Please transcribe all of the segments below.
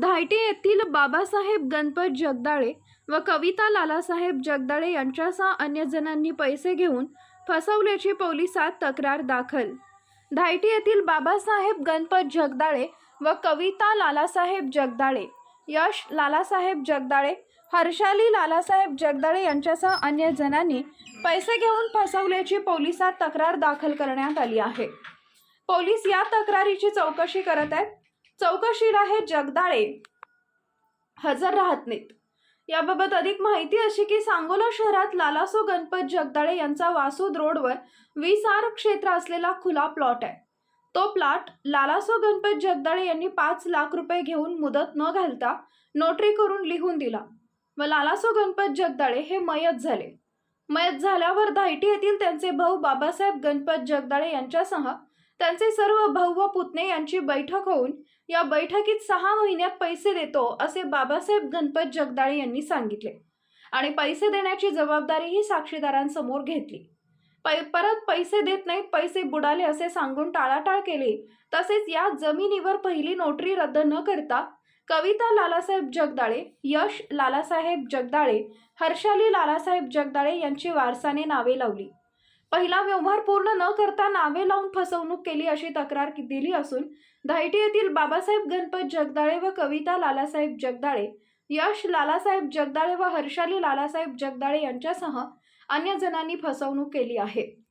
धायटे येथील बाबासाहेब गणपत जगदाळे व कविता लालासाहेब जगदाळे यांच्यासह अन्य जणांनी पैसे घेऊन फसवल्याची पोलिसात तक्रार दाखल. धायटी येथील बाबासाहेब गणपत जगदाळे व कविता लालासाहेब जगदाळे यश लालासाहेब जगदाळे हर्षाली लालासाहेब जगदाळे यांच्यासह अन्य जणांनी पैसे घेऊन फसवल्याची पोलिसात तक्रार दाखल करण्यात आली आहे. पोलीस या तक्रारीची चौकशी करत आहेत. चौकशीला हे जगदाळे हजर राहत नाहीत. याबाबत अधिक माहिती अशी की सांगोला शहरात लालासो गणपत जगदाळे यांचा वासूद रोडवर वीस आर क्षेत्र असलेला खुला प्लॉट आहे. तो प्लॉट लालासो गणपत जगदाळे यांनी पाच लाख रुपये घेऊन मुदत न घालता नोटरी करून लिहून दिला व लालासो गणपत जगदाळे हे मयत झाले. मयत झाल्यावर धायटी येथील त्यांचे भाऊ बाबासाहेब गणपत जगदाळे यांच्यासह त्यांचे सर्व भाऊ व पुतणे यांची बैठक होऊन या बैठकीत सहा महिन्यात पैसे देतो असे बाबासाहेब गणपत जगदाळे यांनी सांगितले. आणि पैसे देण्याची जबाबदारीही साक्षीदारांसमोर घेतली. पै परत पैसे देत नाहीत पैसे बुडाले असे सांगून टाळाटाळ केली. तसेच या जमिनीवर पहिली नोटरी रद्द न करता कविता लालासाहेब जगदाळे यश लालासाहेब जगदाळे हर्षाली लालासाहेब जगदाळे यांची वारसाने नावे लावली. पहिला व्यवहार पूर्ण न करता नावे लावून फसवणूक केली अशी तक्रार दिली असून धायटी येथील बाबासाहेब गणपत जगदाळे व कविता लालासाहेब जगदाळे यश लालासाहेब जगदाळे व हर्षाली लालासाहेब जगदाळे यांच्यासह अन्य जणांनी फसवणूक केली आहे.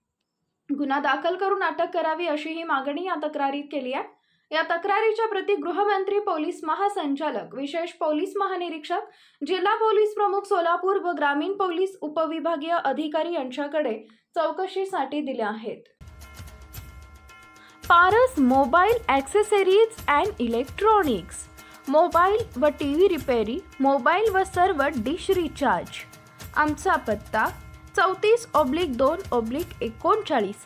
गुन्हा दाखल करून अटक करावी अशी ही मागणी या तक्रारीत केली आहे. या तक्रारीच्या प्रती गृहमंत्री पोलीस महासंचालक विशेष पोलीस महानिरीक्षक जिल्हा पोलीस प्रमुख सोलापूर व ग्रामीण पोलीस उपविभागीय अधिकारी यांच्याकडे चौकशीसाठी दिल्या आहेत. Paras mobile accessories and electronics mobile व टी व्ही रिपेरी मोबाईल व सर्व डिश रिचार्ज. आमचा पत्ता चौतीस ऑब्लिक दोन ऑब्लिक एकोणचाळीस